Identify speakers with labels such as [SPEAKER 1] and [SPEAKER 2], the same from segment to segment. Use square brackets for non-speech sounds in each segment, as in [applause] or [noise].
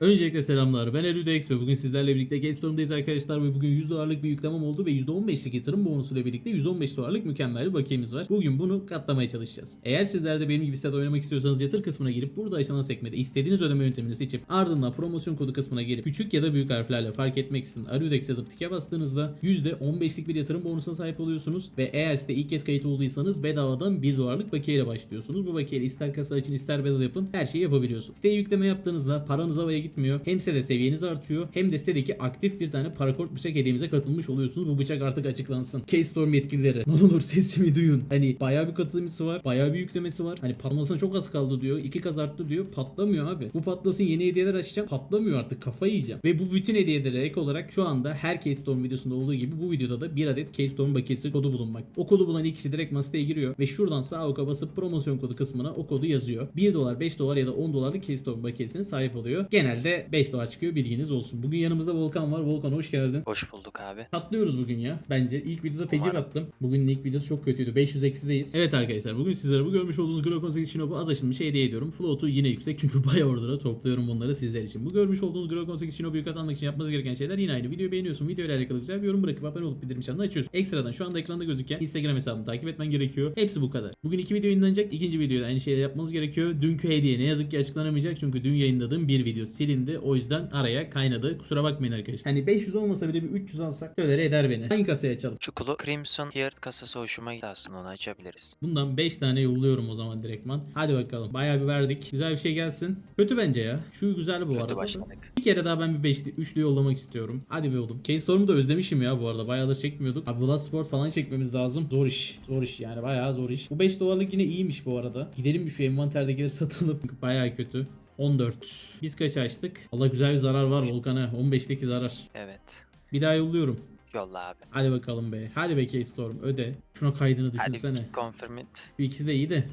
[SPEAKER 1] Öncelikle selamlar. Ben Erudex ve bugün sizlerle birlikte Case Storm'dayız arkadaşlar ve bugün 100 dolarlık bir yüklemem oldu ve %15'lik yatırım bonusuyla birlikte 115 dolarlık mükemmel bir bakiyemiz var. Bugün bunu katlamaya çalışacağız. Eğer sizler de benim gibi sitede oynamak istiyorsanız yatır kısmına girip burada aşağıdan sekmede istediğiniz ödeme yöntemini seçip ardından promosyon kodu kısmına gelip küçük ya da büyük harflerle fark etmeksizin Erudex yazıp tike bastığınızda %15'lik bir yatırım bonusuna sahip oluyorsunuz ve eğer site ilk kez kayıt olduysanız bedavadan 1 dolarlık bakiyeyle başlıyorsunuz. Bu bakiyeyle ister kasa açın ister bedel yapın her şeyi yapabiliyorsunuz. Siteye yükleme yaptığınızda paranız havaya gitmiyor. Hem sitede seviyeniz artıyor hem de sitedeki aktif bir tane parakort bıçak hediyemize katılmış oluyorsunuz. Bu bıçak artık açıklansın. Keystorm yetkilileri [laughs] ne olur sesimi duyun. Hani bayağı bir katılımcısı var. Bayağı bir yüklemesi var. Hani patlamasına çok az kaldı diyor. iki kaz arttı diyor. Patlamıyor abi. Bu patlasın yeni hediyeler açacağım. Patlamıyor artık. Kafayı yiyeceğim. Ve bu bütün hediyelere ek olarak şu anda her Keystorm videosunda olduğu gibi bu videoda da bir adet Keystorm bakiyesi kodu bulunmak. O kodu bulan ilk kişi direkt masaya giriyor ve şuradan sağ oka basıp promosyon kodu kısmına o kodu yazıyor. 1 dolar, 5 dolar ya da 10 dolarlık Keystorm bakiyesine sahip oluyor. Genelde 5 dolar çıkıyor bilginiz olsun. Bugün yanımızda Volkan var. Volkan hoş geldin.
[SPEAKER 2] Hoş bulduk abi.
[SPEAKER 1] Katlıyoruz bugün ya. Bence ilk videoda feci kattım. Bugünün ilk videosu çok kötüydü. 500 eksideyiz. Evet arkadaşlar bugün sizlere bu görmüş olduğunuz Glock 18 Shinobu az açılmış hediye ediyorum. Float'u yine yüksek çünkü [laughs] bayağı orada topluyorum bunları sizler için. Bu görmüş olduğunuz Glock 18 Shinobu'yu kazanmak için yapmanız gereken şeyler yine aynı. Videoyu beğeniyorsun. Video ile alakalı güzel bir yorum bırakıp abone olup bildirim çanını açıyorsun. Ekstradan şu anda ekranda gözüken Instagram hesabını takip etmen gerekiyor. Hepsi bu kadar. Bugün iki video yayınlanacak. İkinci videoda aynı şeyleri yapmanız gerekiyor. Dünkü hediye ne yazık ki açıklanamayacak çünkü dün yayınladığım bir video silindi. O yüzden araya kaynadı. Kusura bakmayın arkadaşlar. Hani 500 olmasa bile bir 300 alsak şöyle eder beni. Hangi kasayı açalım?
[SPEAKER 2] Çukulu Crimson Heart kasası hoşuma gitti aslında onu açabiliriz.
[SPEAKER 1] Bundan 5 tane yolluyorum o zaman direktman. Hadi bakalım. Bayağı bir verdik. Güzel bir şey gelsin. Kötü bence ya. Şu güzel bu
[SPEAKER 2] Kötü
[SPEAKER 1] arada.
[SPEAKER 2] başladık.
[SPEAKER 1] Bir kere daha ben bir beşli, üçlü yollamak istiyorum. Hadi be oğlum. Case Storm'u da özlemişim ya bu arada. Bayağıdır çekmiyorduk. Abi Bloodsport falan çekmemiz lazım. Zor iş. Zor iş yani. Bayağı zor iş. Bu 5 dolarlık yine iyiymiş bu arada. Gidelim bir şu envanterdekileri satalım. [laughs] Bayağı kötü. 14. Biz kaç açtık? Allah güzel bir zarar var Volkan'a. 15'teki zarar.
[SPEAKER 2] Evet.
[SPEAKER 1] Bir daha yolluyorum.
[SPEAKER 2] Yolla abi.
[SPEAKER 1] Hadi bakalım be. Hadi be Case Storm öde. Şuna kaydını
[SPEAKER 2] Hadi
[SPEAKER 1] düşünsene.
[SPEAKER 2] confirm it.
[SPEAKER 1] Bu ikisi de iyi de.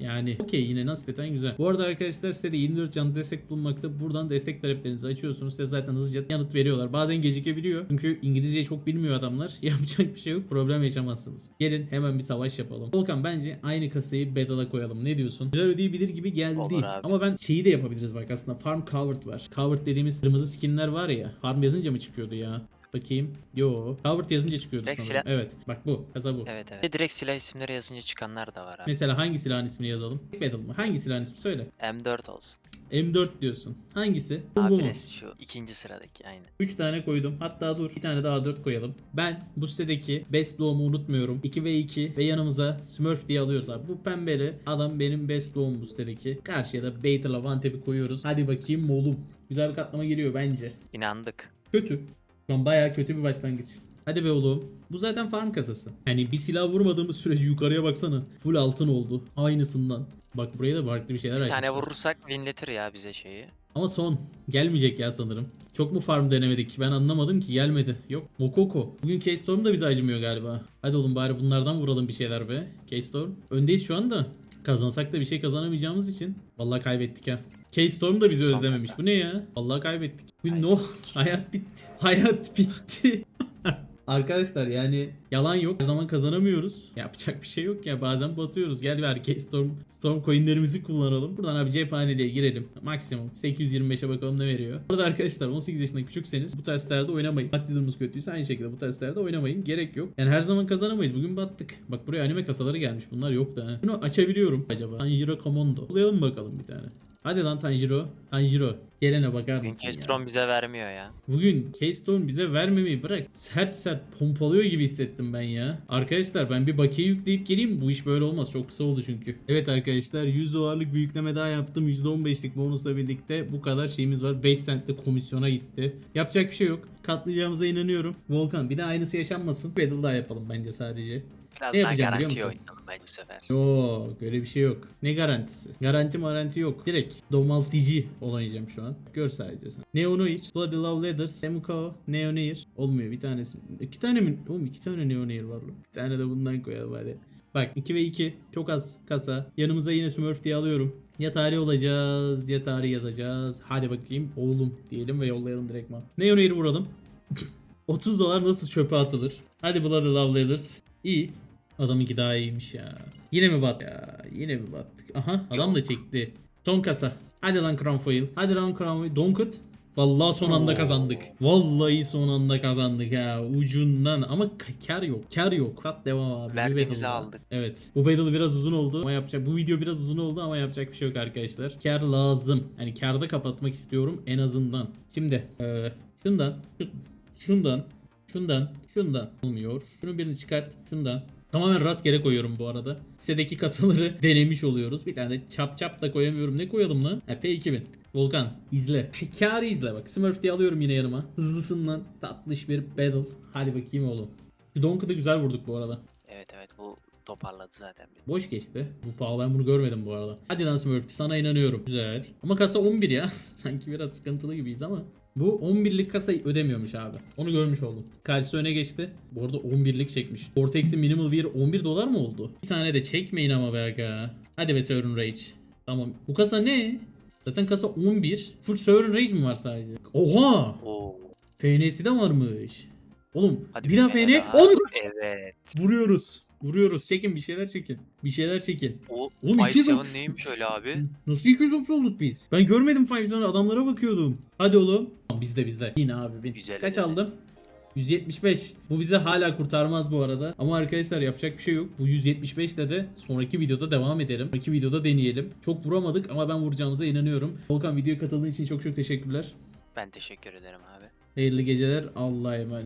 [SPEAKER 1] Yani okey yine nispeten güzel. Bu arada arkadaşlar sitede 24 canlı destek bulunmakta. Buradan destek taleplerinizi açıyorsunuz. Size zaten hızlıca yanıt veriyorlar. Bazen gecikebiliyor. Çünkü İngilizceyi çok bilmiyor adamlar. [laughs] Yapacak bir şey yok. Problem yaşamazsınız. Gelin hemen bir savaş yapalım. Volkan bence aynı kasayı bedala koyalım. Ne diyorsun? Birer ödeyebilir gibi geldi.
[SPEAKER 2] Olur abi.
[SPEAKER 1] Ama ben şeyi de yapabiliriz bak aslında. Farm covered var. Covered dediğimiz kırmızı skinler var ya. Farm yazınca mı çıkıyordu ya? Bakayım. Yo. Covered yazınca çıkıyordu
[SPEAKER 2] Direkt
[SPEAKER 1] sanırım.
[SPEAKER 2] silah.
[SPEAKER 1] Evet. Bak bu. Kasa bu.
[SPEAKER 2] Evet evet. Ve direkt silah isimleri yazınca çıkanlar da var abi.
[SPEAKER 1] Mesela hangi silahın ismini yazalım? Battle mı? Hangi silahın ismi söyle.
[SPEAKER 2] M4 olsun.
[SPEAKER 1] M4 diyorsun. Hangisi? Bu, bu mu?
[SPEAKER 2] Abi res şu ikinci sıradaki aynı.
[SPEAKER 1] 3 tane koydum. Hatta dur bir tane daha 4 koyalım. Ben bu sitedeki Best Blow'umu unutmuyorum. 2 ve 2 ve yanımıza Smurf diye alıyoruz abi. Bu pembeli adam benim Best Blow'um bu sitedeki. Karşıya da Battle'a Vantep'i koyuyoruz. Hadi bakayım oğlum. Güzel bir katlama geliyor bence.
[SPEAKER 2] İnandık.
[SPEAKER 1] Kötü. Şu an bayağı kötü bir başlangıç. Hadi be oğlum. Bu zaten farm kasası. Yani bir silah vurmadığımız sürece yukarıya baksana. Full altın oldu. Aynısından. Bak buraya da farklı bir şeyler
[SPEAKER 2] Bir
[SPEAKER 1] açmışlar.
[SPEAKER 2] tane vurursak winletir ya bize şeyi.
[SPEAKER 1] Ama son. Gelmeyecek ya sanırım. Çok mu farm denemedik? Ben anlamadım ki gelmedi. Yok. Mokoko. Bugün K-Storm da bize acımıyor galiba. Hadi oğlum bari bunlardan vuralım bir şeyler be. K-Storm. Öndeyiz şu anda. Kazansak da bir şey kazanamayacağımız için. Vallahi kaybettik ha. K-Storm da bizi
[SPEAKER 2] Son
[SPEAKER 1] özlememiş. Bu ne ya? Vallahi kaybettik. Bugün no. Hayat bitti. Hayat bitti. [laughs] Arkadaşlar yani yalan yok. Her zaman kazanamıyoruz. Yapacak bir şey yok ya. Bazen batıyoruz. Gel erkek Storm, Storm coinlerimizi kullanalım. Buradan abi cephaneliğe girelim. Maksimum 825'e bakalım ne veriyor. Burada arkadaşlar 18 yaşında küçükseniz bu tarzlarda oynamayın. Maddi durumunuz kötüyse aynı şekilde bu tarzlarda oynamayın. Gerek yok. Yani her zaman kazanamayız. Bugün battık. Bak buraya anime kasaları gelmiş. Bunlar yok da. Bunu açabiliyorum acaba. Tanjiro Komondo. Bulayalım bakalım bir tane. Hadi lan Tanjiro. Tanjiro. Gelene bakar mısın ya?
[SPEAKER 2] Kestron bize vermiyor ya.
[SPEAKER 1] Bugün Keystone bize vermemeyi bırak. Sert sert pompalıyor gibi hissettim ben ya. Arkadaşlar ben bir bakiye yükleyip geleyim. Bu iş böyle olmaz. Çok kısa oldu çünkü. Evet arkadaşlar 100 dolarlık bir yükleme daha yaptım. %15'lik bonusla birlikte bu kadar şeyimiz var. 5 cent de komisyona gitti. Yapacak bir şey yok. Katlayacağımıza inanıyorum. Volkan bir de aynısı yaşanmasın. Battle daha yapalım bence sadece.
[SPEAKER 2] Biraz
[SPEAKER 1] Ne
[SPEAKER 2] daha
[SPEAKER 1] yapacağım biliyor musun?
[SPEAKER 2] oynayalım bence bu sefer.
[SPEAKER 1] Yok öyle bir şey yok. Ne garantisi? Garanti maranti yok. Direkt domaltıcı olayacağım şu an. Gör sadece sen. Neonoir, Bloody Love Leathers, Semco, Neonoir. Olmuyor bir tanesi. İki tane mi? Oğlum iki tane Neonoir var lan. Bir tane de bundan koyalım hadi. Bak 2 ve 2 çok az kasa. Yanımıza yine Smurf diye alıyorum. Ya tarih olacağız ya tarih yazacağız. Hadi bakayım oğlum diyelim ve yollayalım direktman. Neonoir'i vuralım. [laughs] 30 dolar nasıl çöpe atılır? Hadi Bloody Love Leathers. İyi. Adamınki daha iyiymiş ya. Yine mi bat? Ya yine mi battık? Aha adam da çekti. Son kasa. Hadi lan Crown Foil. Hadi lan Crown Foil. Donkut. Vallahi son anda kazandık. Vallahi son anda kazandık ha ucundan ama kar yok. Kar yok. Sat devam abi.
[SPEAKER 2] Verdiğimizi aldık.
[SPEAKER 1] Evet. Bu battle biraz uzun oldu ama yapacak bu video biraz uzun oldu ama yapacak bir şey yok arkadaşlar. Kar lazım. Hani karda kapatmak istiyorum en azından. Şimdi eee, şundan şu- şundan şundan şundan olmuyor. Şunu birini çıkart. Şundan. Tamamen rastgele koyuyorum bu arada. Sitedeki kasaları [laughs] denemiş oluyoruz. Bir tane çap çap da koyamıyorum. Ne koyalım lan? Ha, T2000. Volkan izle. Karı izle bak. Smurf diye alıyorum yine yanıma. Hızlısından tatlış bir battle. Hadi bakayım oğlum. Da güzel vurduk bu arada.
[SPEAKER 2] Evet evet bu toparladı zaten.
[SPEAKER 1] Boş geçti. Bu pahalı ben bunu görmedim bu arada. Hadi lan Smurf sana inanıyorum. Güzel. Ama kasa 11 ya. [laughs] Sanki biraz sıkıntılı gibiyiz ama. Bu 11'lik kasayı ödemiyormuş abi. Onu görmüş oldum. Karşısı öne geçti. Bu arada 11'lik çekmiş. Vortex'in minimal wear 11 dolar mı oldu? Bir tane de çekmeyin ama be aga. Hadi be Sören Rage. Tamam. Bu kasa ne? Zaten kasa 11. Full Sören Rage mi var sadece? Oha!
[SPEAKER 2] Oo.
[SPEAKER 1] FN'si de varmış. Oğlum
[SPEAKER 2] Hadi
[SPEAKER 1] bir daha FN.
[SPEAKER 2] daha.
[SPEAKER 1] Oğlum
[SPEAKER 2] Evet.
[SPEAKER 1] vuruyoruz. Vuruyoruz. Çekin bir şeyler çekin. Bir şeyler çekin.
[SPEAKER 2] O
[SPEAKER 1] Oğlum,
[SPEAKER 2] 5-7 neymiş öyle abi?
[SPEAKER 1] Nasıl 230 olduk biz? Ben görmedim Five sonra adamlara bakıyordum. Hadi oğlum. Bizde bizde. Yine abi bin.
[SPEAKER 2] Güzel
[SPEAKER 1] Kaç aldım? 175. Bu bize hala kurtarmaz bu arada. Ama arkadaşlar yapacak bir şey yok. Bu 175 ile de sonraki videoda devam edelim. Sonraki videoda deneyelim. Çok vuramadık ama ben vuracağımıza inanıyorum. Volkan videoya katıldığın için çok çok teşekkürler.
[SPEAKER 2] Ben teşekkür ederim abi.
[SPEAKER 1] Hayırlı geceler. Allah'a emanet.